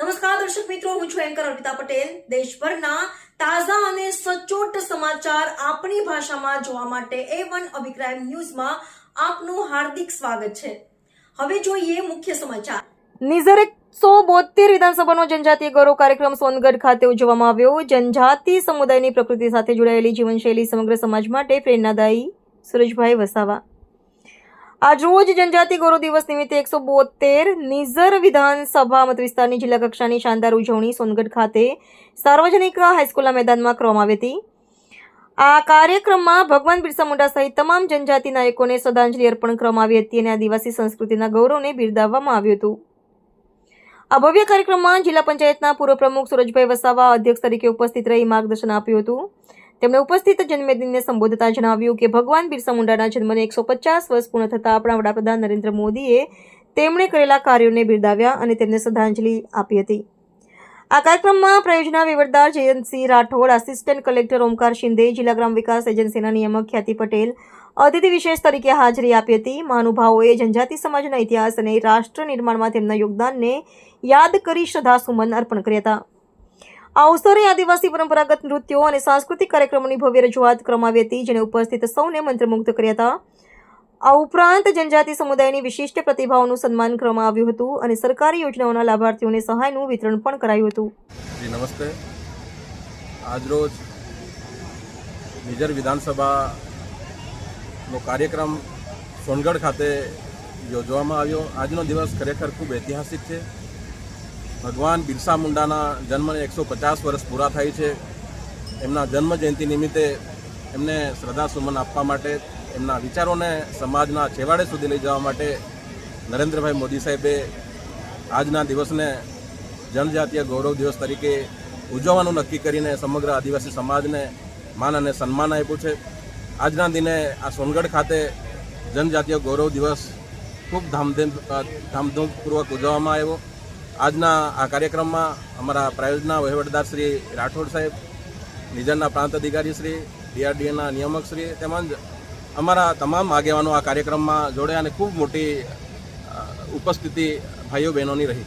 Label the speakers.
Speaker 1: નમસ્કાર, દર્શક મિત્રો, હું છું એન્કર અર્પિતા પટેલ. દેશભરના તાજા અને સચોટ સમાચાર આપણી ભાષામાં જોવા માટે એ વન અભિપ્રાય ન્યૂઝમાં આપનું હાર્દિક સ્વાગત છે. હવે જોઈએ મુખ્ય સમાચાર. નિઝર એકસો બોતેર વિધાનસભાનો જનજાતીય ગૌરવ કાર્યક્રમ સોનગઢ ખાતે ઉજવવામાં આવ્યો. જનજાતિ સમુદાયની પ્રકૃતિ સાથે જોડાયેલી જીવનશૈલી સમગ્ર સમાજ માટે પ્રેરણાદાયી. સુરજભાઈ વસાવા. આજરોજ જનજાતિ ગૌરવ દિવસ નિમિત્તે એકસો બોતેર નિઝર વિધાનસભા મત વિસ્તારની જિલ્લા કક્ષાની શાનદાર ઉજવણી સોનગઢ ખાતે સાર્વજનિક હાઈસ્કૂલના મેદાનમાં કરવામાં આવી હતી. આ કાર્યક્રમમાં ભગવાન બિરસા મુંડા સહિત તમામ જનજાતિ નાયકોને શ્રદ્ધાંજલિ અર્પણ કરવામાં આવી હતી અને આદિવાસી સંસ્કૃતિના ગૌરવને બિરદાવવામાં આવ્યું હતું. આ ભવ્ય કાર્યક્રમમાં જિલ્લા પંચાયતના પૂર્વ પ્રમુખ સુરજભાઈ વસાવા અધ્યક્ષ તરીકે ઉપસ્થિત રહી માર્ગદર્શન આપ્યું હતું. તેમણે ઉપસ્થિત જન્મદિનને સંબોધતા જણાવ્યું કે ભગવાન બિરસા મુંડાના જન્મને એકસો પચાસ વર્ષ પૂર્ણ થતાં આપણા વડાપ્રધાન નરેન્દ્ર મોદીએ તેમણે કરેલા કાર્યોને બિરદાવ્યા અને તેમને શ્રદ્ધાંજલિ આપી હતી. આ કાર્યક્રમમાં પ્રયોજના વિવરદાર જયંતસિંહ રાઠોડ આસિસ્ટન્ટ કલેક્ટર ઓમકાર શિંદે, જિલ્લા ગ્રામ વિકાસ એજન્સીના નિયામક ખ્યાતિ પટેલ, અતિથિ વિશેષ તરીકે હાજરી આપી હતી. મહાનુભાવોએ જનજાતિ સમાજના ઇતિહાસ અને રાષ્ટ્ર નિર્માણમાં તેમના યોગદાનને યાદ કરી શ્રદ્ધાસુમન અર્પણ કર્યા હતા. આ અવસરે આદિવાસી પરંપરાગત નૃત્યો અને સાંસ્કૃતિક કાર્યક્રમોની ભવ્ય રજૂઆત કરવામાં હતી, જેને ઉપસ્થિત સૌને મંત્રમુગ્ધ કર્યા હતા. આ ઉપરાંત જનજાતિ સમુદાયની વિશિષ્ટ પ્રતિભાઓનું સન્માન કરવામાં આવ્યું હતું અને સરકારી યોજનાઓના લાભાર્થીઓને સહાયનું વિતરણ પણ કરાયું હતું.
Speaker 2: નમસ્તે. આજરોજ નિઝર વિધાનસભાનો કાર્યક્રમ સોનગઢ ખાતે યોજવામાં આવ્યો. આજનો દિવસ ખરેખર ખૂબ ઐતિહાસિક છે. ભગવાન બિરસા મુંડાના જન્મને એકસો પચાસ વર્ષ પૂરા થાય છે. એમના જન્મ જયંતિ નિમિત્તે એમને શ્રદ્ધાસુમન આપવા માટે, એમના વિચારોને સમાજના છેવાડે સુધી લઈ જવા માટે નરેન્દ્રભાઈ મોદી સાહેબે આજના દિવસને જનજાતીય ગૌરવ દિવસ તરીકે ઉજવવાનું નક્કી કરીને સમગ્ર આદિવાસી સમાજને માન અને સન્માન આપ્યું છે. આજના દિને આ સોનગઢ ખાતે જનજાતીય ગૌરવ દિવસ ખૂબ ધામધૂમ ધામધૂમપૂર્વક ઉજવવામાં આવ્યો. આજના આ કાર્યક્રમમાં અમારા પ્રાયોજના વહીવટદાર શ્રી રાઠોડ સાહેબ નિઝરના પ્રાંત અધિકારી શ્રી, ડીઆરડીએના નિયામક શ્રી તેમજ અમારા તમામ આગેવાનો આ કાર્યક્રમમાં જોડે અને ખૂબ મોટી ઉપસ્થિતિ ભાઈઓ બહેનોની રહી.